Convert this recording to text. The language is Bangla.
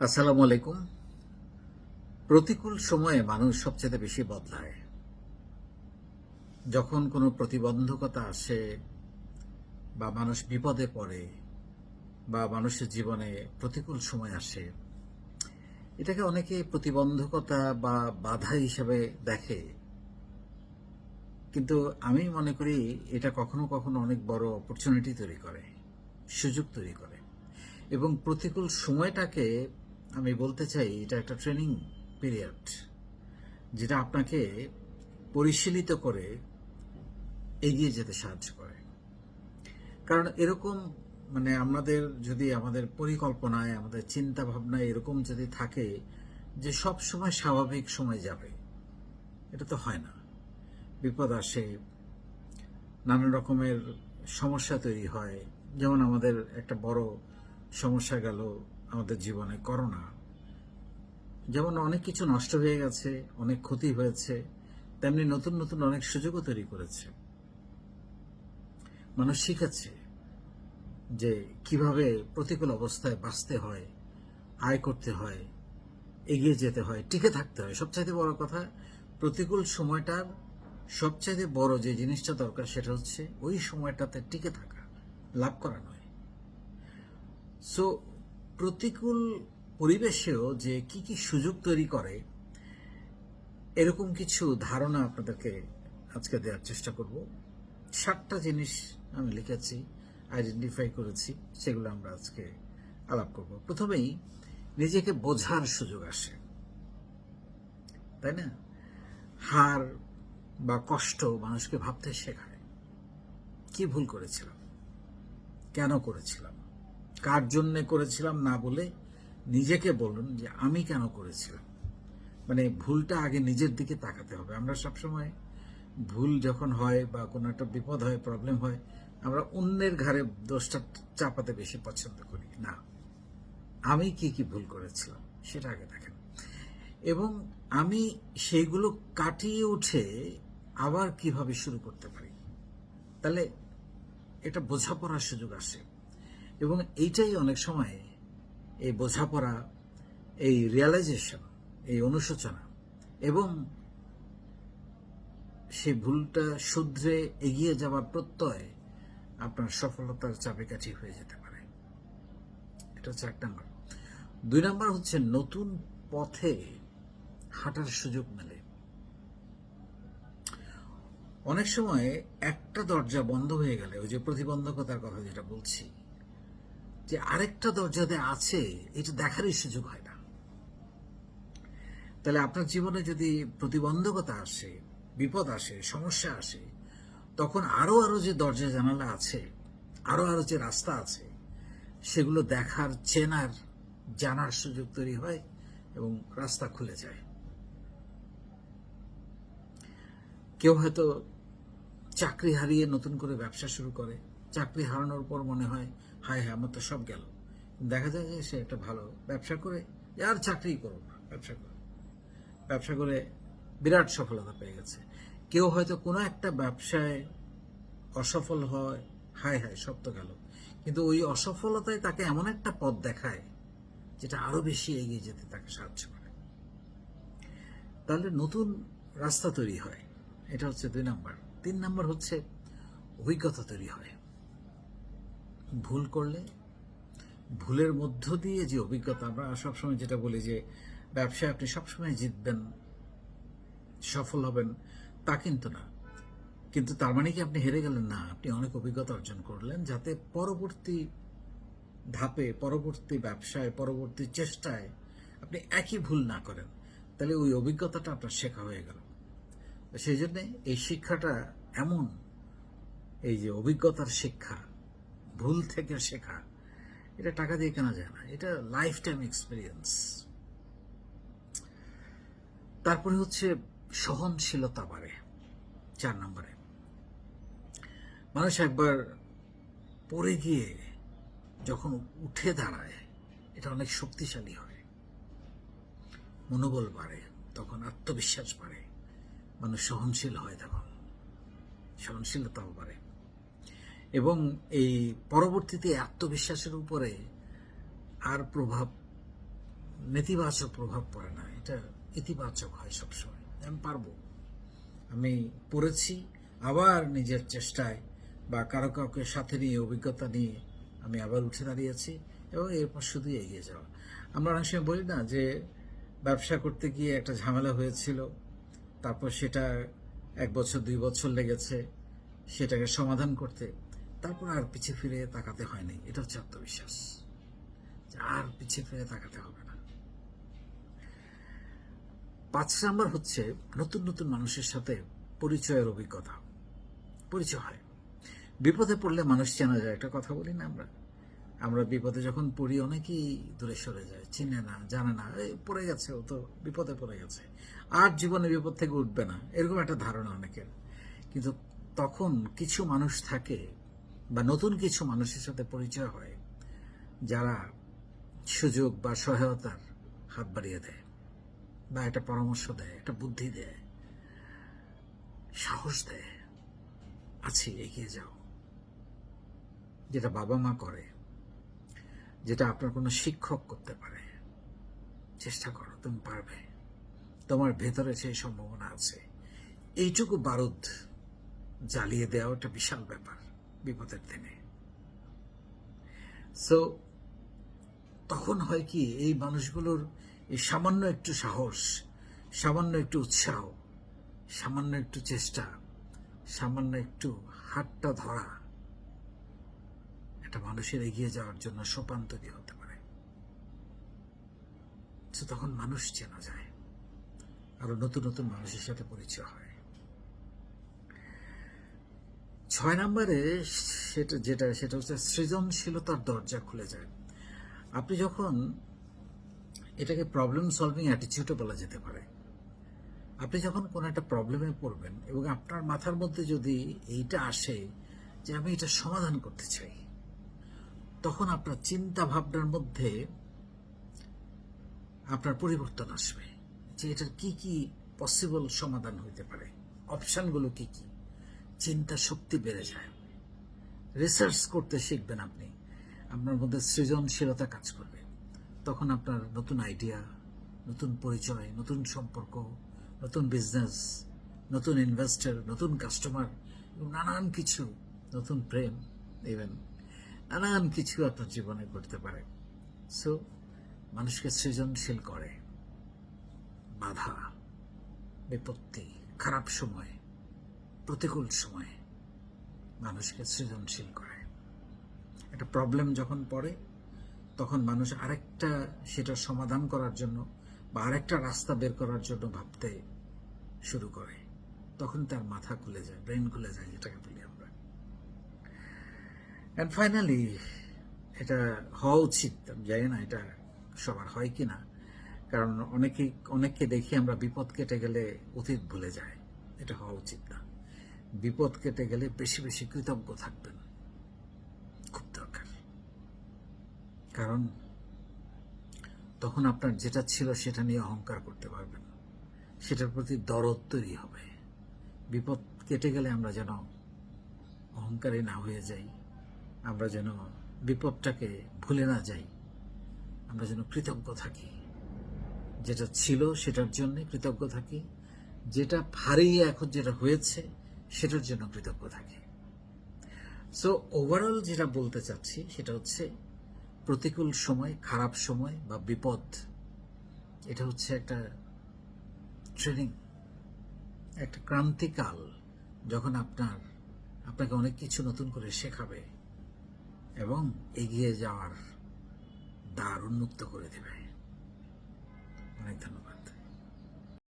আসসালামু আলাইকুম। প্রতিকূল সময়ে মানুষ সবচেয়ে বেশি বদলায়। যখন কোনো প্রতিবন্ধকতা আসে, বা মানুষ বিপদে পড়ে, বা মানুষের জীবনে প্রতিকূল সময় আসে, এটাকে অনেকে প্রতিবন্ধকতা বা বাধা হিসেবে দেখে। কিন্তু আমি মনে করি এটা কখনো কখনো অনেক বড় অপরচুনিটি তৈরি করে, সুযোগ তৈরি করে। এবং প্রতিকূল সময়টাকে আমি বলতে চাই, এটা একটা ট্রেনিং পিরিয়ড যেটা আপনাকে পরিশীলিত করে এগিয়ে যেতে সাহায্য করে। কারণ এরকম মানে আমাদের যদি আমাদের পরিকল্পনায়, আমাদের চিন্তা ভাবনায় এরকম যদি থাকে যে সব সময় স্বাভাবিক সময় যাবে, এটা তো হয় না। বিপদ আসে, নানা রকমের সমস্যা তৈরি হয়। যেমন আমাদের একটা বড় সমস্যা গেল আমাদের জীবনে করোনা। যেমন অনেক কিছু নষ্ট হয়ে গেছে, অনেক ক্ষতি হয়েছে, তেমনি নতুন নতুন অনেক সুযোগও তৈরি করেছে। মানুষ শিখেছে যে কীভাবে প্রতিকূল অবস্থায় বাঁচতে হয়, আয় করতে হয়, এগিয়ে যেতে হয়, টিকে থাকতে হয়। সবচাইতে বড় কথা, প্রতিকূল সময়টার সবচাইতে বড় যে জিনিসটা দরকার সেটা হচ্ছে ওই সময়টাতে টিকে থাকা, লাভ করা নয়। সো প্রতিকূল পরিবেশেও যে কি কি সুযোগ তৈরি করে, এরকম কিছু ধারণা আপনাদেরকে আজকে দেওয়ার চেষ্টা করব। সাতটা জিনিস আমি লিখেছি আইডেন্টিফাই করেছি, সেগুলো আমরা আজকে আলাপ করব। প্রথমেই নিজেকে বোঝার সুযোগ আসে। তাই না? হার বা কষ্ট মানুষকে ভাবতে শেখায়। কি ভুল করেছিলাম? কেন করেছিলাম? কার জন্যে করেছিলাম না বলে নিজেকে বলুন যে আমি কেন করেছিলাম। মানে ভুলটা আগে নিজের দিকে তাকাতে হবে। আমরা সবসময় ভুল যখন হয় বা কোনো একটা বিপদ হয় প্রবলেম হয়, আমরা অন্যের ঘাড়ে দোষটা চাপাতে বেশি পছন্দ করি। না, আমি কি কি ভুল করেছিলাম সেটা আগে দেখেন। এবং আমি সেইগুলো কাটিয়ে উঠে আবার কীভাবে শুরু করতে পারি? তাহলে এটা বোঝাপড়ার সুযোগ আসে। এবং এইটাই অনেক সময় এই বোঝাপড়া, এই রিয়ালাইজেশন এই অনুশোচনা এবং সেই ভুলটা শুধরে এগিয়ে যাওয়ার প্রত্যয় আপনার সফলতার চাবিকাঠি হয়ে যেতে পারে। এটা হচ্ছে এক নম্বর। দুই নম্বর হচ্ছে নতুন পথে হাঁটার সুযোগ মেলে। অনেক সময় একটা দরজা বন্ধ হয়ে গেলে, ওই যে প্রতিবন্ধকতার কথা যেটা বলছি যে আরেকটা দরজাতে আছে, এটা দেখারই সুযোগ হয় না। তাহলে আপনার জীবনে যদি প্রতিবন্ধকতা আসে, বিপদ আসে, সমস্যা আসে, তখন আরও আরও যে দরজা জানালা আছে, আরও আরও যে রাস্তা আছে, সেগুলো দেখার, চেনার, জানার সুযোগ তৈরি হয় এবং রাস্তা খুলে যায়। কেউ হয়তো চাকরি হারিয়ে নতুন করে ব্যবসা শুরু করে। চাকরি হারানোর পর মনে হয় হায় হ্যাঁ আমার তো সব গেল। দেখা যায় যে সে একটা ভালো ব্যবসা করে আর চাকরি করো না, ব্যবসা করে। ব্যবসা করে বিরাট সফলতা পেয়ে গেছে। কেউ হয়তো কোনো একটা ব্যবসায় অসফল হয়, হায় হায়, সব তো গেল। কিন্তু ওই অসফলতায় তাকে এমন একটা পথ দেখায়, যেটা আরও বেশি এগিয়ে যেতে তাকে সাহায্য করে। তাহলে নতুন রাস্তা তৈরি হয়। এটা হচ্ছে দুই নাম্বার। তিন নাম্বার হচ্ছে অভিজ্ঞতা তৈরি হয়। ভুল করলে, ভুলের মধ্য দিয়ে যে অভিজ্ঞতা, আমরা সবসময় যেটা বলি যে ব্যবসায় আপনি সবসময় জিতবেন, সফল হবেন, তা কিন্তু না। কিন্তু তার মানে কি আপনি হেরে গেলেন? না, আপনি অনেক অভিজ্ঞতা অর্জন করলেন যাতে পরবর্তী ধাপে, পরবর্তী ব্যবসায়, পরবর্তী চেষ্টায় আপনি একই ভুল না করেন। তাহলে ওই অভিজ্ঞতাটা আপনার শেখা হয়ে গেল। সেই জন্যে এই শিক্ষাটা এমন, এই যে অভিজ্ঞতার শিক্ষা ভুল থেকে শেখা, এটা টাকা দিয়ে কেনা যায় না, এটা লাইফ টাইম এক্সপিরিয়েন্স তারপরে হচ্ছে সহনশীলতা বাড়ে, চার নম্বরে। মানুষ একবার পড়ে গিয়ে যখন উঠে দাঁড়ায়, এটা অনেক শক্তিশালী হয়। মনোবল বাড়ে, তখন আত্মবিশ্বাস বাড়ে, মানুষ সহনশীল হয় তখন। সহনশীলতাও বাড়ে। এবং এই পরবর্তীতে আত্মবিশ্বাসের উপরে আর প্রভাব, নেতিবাচক প্রভাব পড়ে না। এটা ইতিবাচক হয় সবসময়। আমি পারব। আমি পড়েছি, আবার নিজের চেষ্টায় বা কারও কাউকে সাথে নিয়ে, অভিজ্ঞতা নিয়ে আমি আবার উঠে দাঁড়িয়েছি এবং এরপর শুধু এগিয়ে যাওয়া। আমরা অনেক সময় বলি না যে, ব্যবসা করতে গিয়ে একটা ঝামেলা হয়েছিল, তারপর সেটা এক বছর, দুই বছর লেগেছে, সেটাকে সমাধান করতে। তারপর আর পিছিয়ে ফিরে তাকাতে হয়নি এটা হচ্ছে আত্মবিশ্বাস। আর পিছিয়ে ফিরে তাকাতে হবে না। পাঁচ নাম্বার হচ্ছে নতুন নতুন মানুষের সাথে পরিচয়ের অভিজ্ঞতা। পরিচয় হয়। বিপদে পড়লে মানুষ চেনা যায়। একটা কথা বলি না আমরা? আমরা বিপদে যখন পড়ি, অনেকেই দূরে সরে যায়। চিনে না, জানে না। পড়ে গেছে ও তো, বিপদে পড়ে গেছে। আর জীবনে বিপদ থেকে উঠবে না। এরকম একটা ধারণা অনেকের। কিন্তু তখন কিছু মানুষ থাকে বা নতুন কিছু মানুষের সাথে পরিচয় হয়, যারা সুযোগ বা সহায়তার হাত বাড়িয়ে দেয় বা একটা পরামর্শ দেয়, একটা বুদ্ধি দেয়, সাহস দেয়, আছি, এগিয়ে যাও। যেটা বাবা মা করে, যেটা আপনার কোনো শিক্ষক করতে পারে, চেষ্টা করো, তুমি পারবে। তোমার ভেতরে সেই সম্ভাবনা আছে। এইটুকু বারুদ জ্বালিয়ে দেওয়া একটা বিশাল ব্যাপার। বিপদের দিনে। সো তখন হয় কি, এই মানুষগুলোর এই সামান্য একটু সাহস, সামান্য একটু উৎসাহ, সামান্য একটু চেষ্টা, সামান্য একটু হাতটা ধরা একটা মানুষের এগিয়ে যাওয়ার জন্য সোপান তৈরি হতে পারে। তখন মানুষ চেনা যায়। আরও নতুন নতুন মানুষের সাথে পরিচয় হয়। ছয় নম্বরে সেটা যেটা, সেটা হচ্ছে সৃজনশীলতার দরজা খুলে যায়। আপনি যখন এটাকে প্রবলেম সলভিং অ্যাটিচিউডও বলা যেতে পারে, আপনি যখন কোনো একটা প্রবলেমে পড়বেন এবং আপনার মাথার মধ্যে যদি এইটা আসে যে আমি এটা সমাধান করতে চাই, তখন আপনার চিন্তা ভাবনার মধ্যে আপনার পরিবর্তন আসবে যে এটার কি কি পসিবল সমাধান হইতে পারে অপশানগুলো কি কি। চিন্তা শক্তি বেড়ে যায়। রিসার্চ করতে শিখবেন আপনি। আপনার মধ্যে সৃজনশীলতা কাজ করবে। তখন আপনার নতুন আইডিয়া নতুন পরিচয়, নতুন সম্পর্ক, নতুন বিজনেস নতুন ইনভেস্টর নতুন কাস্টমার নানান কিছু, নতুন প্রেম ইভেন নানান কিছু আপনার জীবনে ঘটতে পারে। সো মানুষকে সৃজনশীল করে। বাধা, বিপত্তি, খারাপ সময় প্রতিকূল সময়ে মানুষকে সৃজনশীল করে। একটা প্রবলেম যখন পড়ে, তখন মানুষ আরেকটা সেটা সমাধান করার জন্য বা আরেকটা রাস্তা বের করার জন্য ভাবতে শুরু করে। তখন তার মাথা খুলে যায় ব্রেন খুলে যায়, যেটাকে বলি আমরা। অ্যান্ড ফাইনালি এটা হওয়া উচিত জানি না এটা সবার হয় কি না কারণ অনেকে অনেককে দেখি আমরা বিপদ কেটে গেলে অতীত ভুলে যায়, এটা হওয়া উচিত না। বিপদ কেটে গেলে বেশি বেশি কৃতজ্ঞ থাকবেন। খুব দরকার। কারণ তখন আপনার যেটা ছিল সেটা নিয়ে অহংকার করতে পারবেন। সেটার প্রতি দরদ তৈরি হবে। বিপদ কেটে গেলে আমরা যেন অহংকারী না হয়ে যাই, আমরা যেন বিপদটাকে ভুলে না যাই, আমরা যেন কৃতজ্ঞ থাকি। যেটা ছিল সেটার জন্য কৃতজ্ঞ থাকি, যেটা হারিয়ে এখন যেটা হয়েছে সেটার জন্য কৃতজ্ঞ থাকি। সো ওভারঅল যেটা বলতে চাচ্ছি, সেটা হচ্ছে প্রতিকূল সময়, খারাপ সময় বা বিপদ, এটা হচ্ছে একটা ট্রেনিং একটা ক্রান্তিকাল যখন আপনার, আপনাকে অনেক কিছু নতুন করে শেখাবে এবং এগিয়ে যাওয়ার দ্বার উন্মুক্ত করে দেবে। অনেক ধন্যবাদ।